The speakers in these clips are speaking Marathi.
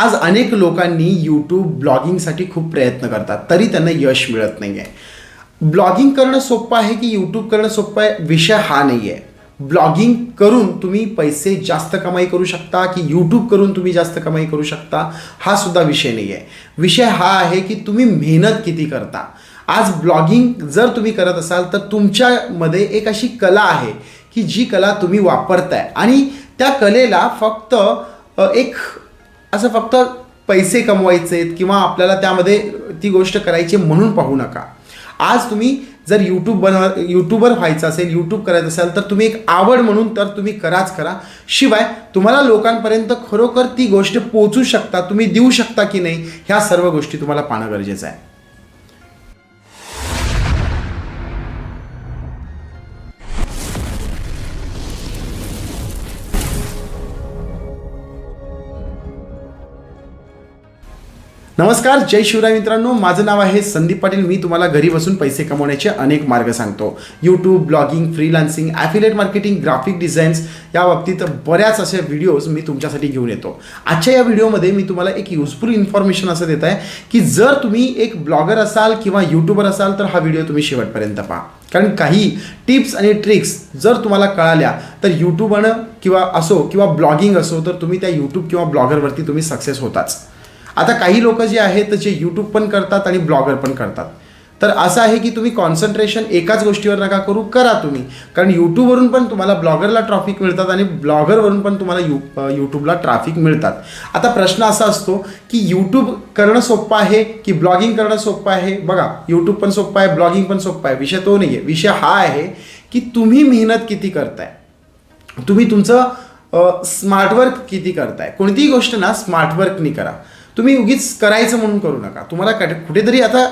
आज अनेक लोकांनी यूट्यूब ब्लॉगिंगसाठी खूप प्रयत्न करतात तरी त्यांना यश मिळत नाही आहे ब्लॉगिंग करणं सोपं आहे की यूट्यूब करणं सोपं आहे? विषय हा नाही आहे ब्लॉगिंग करून तुम्ही पैसे जास्त कमाई करू शकता की यूट्यूब करून तुम्ही जास्त कमाई करू शकता हा सुद्धा विषय नाही आहे विषय हा आहे की तुम्ही मेहनत किती करता. आज ब्लॉगिंग जर तुम्ही करत असाल तर तुमच्यामध्ये एक अशी कला आहे की जी कला तुम्ही वापरताय. आणि त्या कलेला फक्त एक असं फक्त पैसे कमवायचे आहेत किंवा आपल्याला त्यामध्ये ती गोष्ट करायची म्हणून पाहू नका. आज तुम्ही जर यूट्यूब बनवा यूट्यूबर व्हायचं असेल यूट्यूब करायचं असेल तर तुम्ही एक आवड म्हणून तर तुम्ही कराच करा. शिवाय तुम्हाला लोकांपर्यंत खरोखर ती गोष्ट पोचू शकता तुम्ही देऊ शकता की नाही ह्या सर्व गोष्टी तुम्हाला पाहणं गरजेचं आहे. नमस्कार जय शिवराय मित्रांनो. माझं नाव आहे संदीप पाटील. मी तुम्हाला घरी बसून पैसे कमवण्याचे अनेक मार्ग सांगतो. YouTube blogging freelancing affiliate marketing graphic designs या बाबतीत बऱ्याच अशा व्हिडिओज मी तुमच्यासाठी घेऊन येतो. आजच्या या व्हिडिओमध्ये मी तुम्हाला एक युजफुल इन्फॉर्मेशन असं देत आहे की जर तुम्ही एक ब्लॉगर असाल किंवा यूट्यूबर असाल तर हा व्हिडिओ तुम्ही शेवटपर्यंत पहा. कारण काही टिप्स आणि ट्रिक्स जर तुम्हाला कळाल्या तर यूट्यूबनं किंवा असो किंवा ब्लॉगिंग असो तर तुम्ही त्या यूट्यूब किंवा ब्लॉगरवरती तुम्ही सक्सेस होताच. आता काही लोक जे आहेत जे यूट्यूब पण करतात आणि ब्लॉगर पण करतात. तर असं आहे की तुम्ही कॉन्सन्ट्रेशन एकाच गोष्टीवर नका करू करा तुम्ही. कारण यूट्यूबवरून पण तुम्हाला ब्लॉगरला ट्रॉफिक मिळतात आणि ब्लॉगरवरून पण तुम्हाला यू यूट्यूबला ट्रॅफिक मिळतात. आता प्रश्न असा असतो की यूट्यूब करणं सोपं आहे की ब्लॉगिंग करणं सोपं आहे? बघा यूट्यूब पण सोपं आहे ब्लॉगिंग पण सोपं आहे. विषय तो नाही आहे विषय हा आहे की तुम्ही मेहनत किती करताय? तुम्ही तुमचं स्मार्टवर्क किती करताय? कोणतीही गोष्ट ना स्मार्टवर्कनी करा. तुम्ही उगीच करायचं म्हणून करू नका. तुम्हाला काय कुठेतरी आता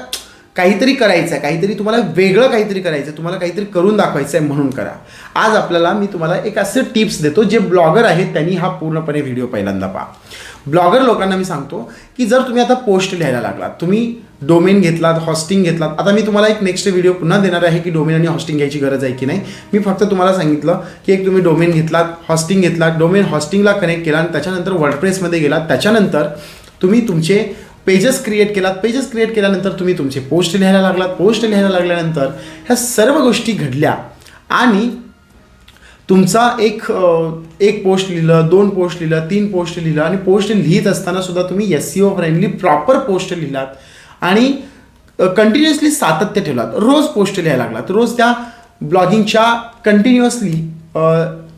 काहीतरी करायचं आहे काहीतरी तुम्हाला वेगळं काहीतरी करायचं आहे तुम्हाला काहीतरी करून दाखवायचं आहे म्हणून करा. आज आपल्याला मी तुम्हाला एक असं टिप्स देतो जे ब्लॉगर आहेत त्यांनी हा पूर्णपणे व्हिडिओ पहिल्यांदा पहा. ब्लॉगर लोकांना मी सांगतो की जर तुम्ही आता पोस्ट लिहायला लागलात तुम्ही डोमेन घेतलात हॉस्टिंग घेतलात आता मी तुम्हाला एक नेक्स्ट व्हिडिओ पुन्हा देणार आहे की डोमेन आणि हॉस्टिंग घ्यायची गरज आहे की नाही. मी फक्त तुम्हाला सांगितलं की एक तुम्ही डोमेन घेतलात हॉस्टिंग घेतलात डोमेन हॉस्टिंगला कनेक्ट केला आणि त्याच्यानंतर वर्डप्रेसमध्ये गेलात त्याच्यानंतर तुम्ही तुमचे पेजेस क्रिएट केलात. पेजेस क्रिएट केल्यानंतर तुम्ही तुमचे पोस्ट लिहायला लागलात. पोस्ट लिहायला लागल्यानंतर ह्या सर्व गोष्टी घडल्या. आणि तुमचा एक एक पोस्ट लिहिलं दोन पोस्ट लिहिलं तीन पोस्ट लिहिलं आणि पोस्ट लिहित असताना सुद्धा तुम्ही S E O friendly proper post लिहिलात. आणि कंटिन्युअसली सातत्य ठेवलात. रोज पोस्ट लिहायला लागलात. रोज त्या ब्लॉगिंगच्या कंटिन्युअसली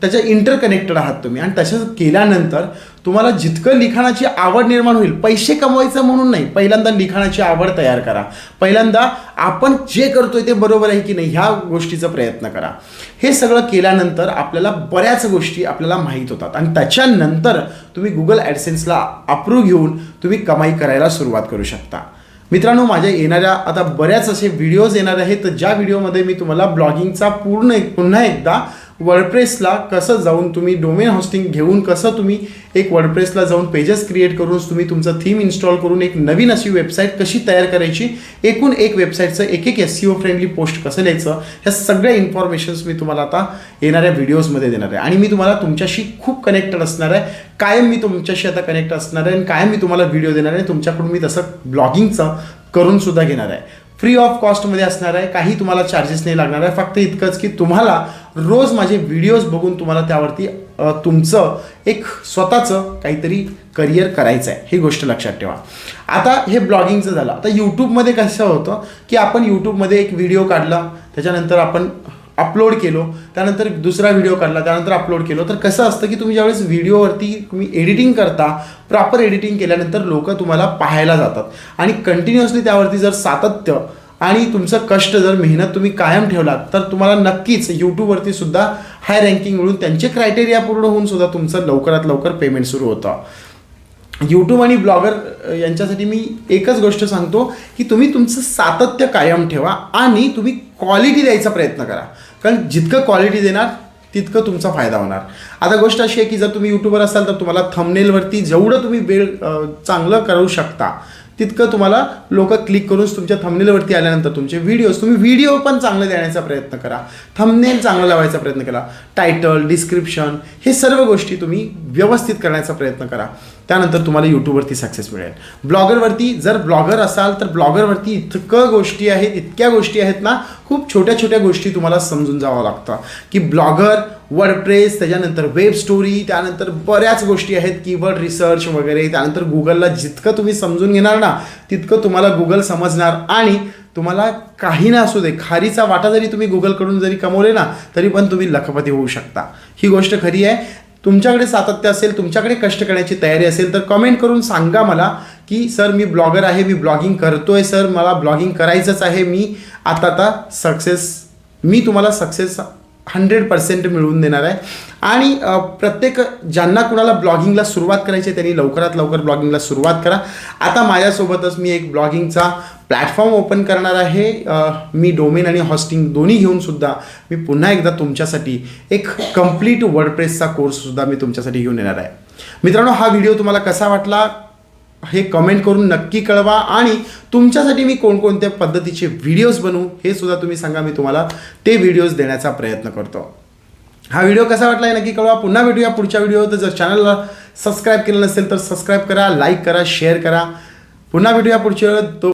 त्याच्या इंटरकनेक्टेड आहात तुम्ही. आणि तसं केल्यानंतर तुम्हाला जितकं लिखाणाची आवड निर्माण होईल पैसे कमवायचं म्हणून नाही पहिल्यांदा लिखाणाची आवड तयार करा. पहिल्यांदा आपण जे करतोय ते बरोबर आहे की नाही ह्या गोष्टीचा प्रयत्न करा. हे सगळं केल्यानंतर आपल्याला बऱ्याच गोष्टी आपल्याला माहीत होतात. आणि त्याच्यानंतर तुम्ही गुगल ॲडसेन्सला अप्रूव्ह घेऊन तुम्ही कमाई करायला सुरुवात करू शकता. मित्रांनो माझ्या येणाऱ्या आता बऱ्याच असे व्हिडिओज येणार आहेत. ज्या व्हिडिओमध्ये मी तुम्हाला ब्लॉगिंगचा पूर्ण एक पुन्हा एकदा वर्डप्रेसला कसं जाऊन तुम्ही डोमेन होस्टिंग घेऊन कसं तुम्ही एक वर्डप्रेसला जाऊन पेजेस क्रिएट करून तुम्ही तुमचं थीम इन्स्टॉल करून एक नवीन अशी वेबसाईट कशी तयार करायची एकूण एक वेबसाईटचं एक एक S E O friendly post कसं लिहायचं ह्या सगळ्या इन्फॉर्मेशन्स मी तुम्हाला आता येणाऱ्या व्हिडिओजमध्ये देणार आहे. आणि मी तुम्हाला तुमच्याशी खूप कनेक्टेड असणार आहे. कायम मी तुमच्याशी आता कनेक्ट असणार आहे आणि कायम मी तुम्हाला व्हिडिओ देणार आहे. तुमच्याकडून मी तसं ब्लॉगिंगचं करूनसुद्धा घेणार आहे. फ्री ऑफ कॉस्टमध्ये असणार आहे. काही तुम्हाला चार्जेस नाही लागणार आहे. फक्त इतकंच की तुम्हाला रोज माझे व्हिडिओज बघून तुम्हाला त्यावरती तुमचं एक स्वतःचं काहीतरी करिअर करायचं आहे ही गोष्ट लक्षात ठेवा. आता हे ब्लॉगिंगचं झालं. आता यूट्यूबमध्ये कसं होतं की आपण यूट्यूबमध्ये एक व्हिडिओ काढला त्याच्यानंतर आपण अपलोड केलो त्यानंतर दुसरा व्हिडिओ काढला त्यानंतर अपलोड केलो. तर कसं असतं की तुम्ही ज्यावेळेस व्हिडिओवरती तुम्ही एडिटिंग करता प्रॉपर एडिटिंग केल्यानंतर लोक तुम्हाला पाहायला जातात. आणि कंटिन्युअसली त्यावरती जर सातत्य आणि तुमचं कष्ट जर मेहनत तुम्ही कायम ठेवलात तर तुम्हाला नक्कीच यूट्यूबवरती सुद्धा हाय रँकिंग मिळून त्यांचे क्रायटेरिया पूर्ण होऊन सुद्धा तुमचं लवकरात लवकर पेमेंट सुरू होतं. यूट्यूब आणि ब्लॉगर यांच्यासाठी मी एकच गोष्ट सांगतो की तुम्ही तुमचं सातत्य कायम ठेवा आणि तुम्ही क्वालिटी द्यायचा प्रयत्न करा. कारण जितकं क्वालिटी देणार तितकं तुमचा फायदा होणार. आता गोष्ट अशी आहे की जर तुम्ही यूट्यूबर असाल तर तुम्हाला थंबनेलवरती जेवढं तुम्ही वेळ चांगलं करू शकता तितकं तुम्हाला लोक क्लिक करून तुमच्या थंबनेलवरती आल्यानंतर तुमचे व्हिडिओज तुम्ही व्हिडिओ पण चांगले देण्याचा प्रयत्न करा. थंबनेल चांगला लावायचा प्रयत्न करा टायटल डिस्क्रिप्शन हे सर्व गोष्टी तुम्ही व्यवस्थित करण्याचा प्रयत्न करा. त्यानंतर तुम्हाला यूट्यूबवरती सक्सेस मिळेल. ब्लॉगरवरती जर ब्लॉगर असाल तर ब्लॉगरवरती इतकं गोष्टी आहेत इतक्या गोष्टी आहेत ना खूप छोट्या छोट्या गोष्टी तुम्हाला समजून जावं लागतं. की ब्लॉगर वर्डप्रेस त्याच्यानंतर वेब स्टोरी त्यानंतर बऱ्याच गोष्टी आहेत कीवर्ड रिसर्च वगैरे त्यानंतर गुगलला जितकं तुम्ही समजून घेणार ना तितकं तुम्हाला गुगल समजणार. आणि तुम्हाला काही ना असू दे खारीचा वाटा जरी तुम्ही गुगलकडून जरी कमवले ना तरी पण तुम्ही लखपती होऊ शकता. ही गोष्ट खरी आहे. तुमच्याकडे सातत्य असेल तुमच्याकडे कष्ट करण्याची तयारी असेल तर कमेंट करून सांगा मला की सर मी ब्लॉगर आहे मी ब्लॉगिंग करतो आहे सर मला ब्लॉगिंग करायचंच आहे मी आता आता सक्सेस मी तुम्हाला सक्सेस हंड्रेड पर्सेंट मिळवून देणार आहे. आणि प्रत्येक ज्यांना कुणाला ब्लॉगिंगला सुरुवात करायची आहे त्यांनी लवकरात लवकर ब्लॉगिंगला सुरुवात करा. आता माझ्यासोबतच मी एक ब्लॉगिंगचा प्लॅटफॉर्म ओपन करणार आहे. मी डोमेन आणि हॉस्टिंग दोन्ही घेऊन सुद्धा मी पुन्हा एकदा तुमच्यासाठी एक कंप्लीट वर्डप्रेसचा कोर्ससुद्धा मी तुमच्यासाठी घेऊन येणार आहे. मित्रांनो हा व्हिडिओ तुम्हाला कसा वाटला? हे कमेंट करून नक्की कळवा आणि तुमच्यासाठी मी कोणकोणत्या पद्धतीचे व्हिडिओज बनवू हे सुद्धा तुम्ही सांगा मी तुम्हाला ते व्हिडिओज देण्याचा प्रयत्न करतो. हा व्हिडिओ कसा वाटला हे नक्की कळवा. पुन्हा भेटूया पुढच्या व्हिडिओ तर जर चॅनलला सबस्क्राईब केलं नसेल तर सबस्क्राईब करा लाईक करा शेअर करा. पुन्हा भेटूया पुढच्या वेळेत. तो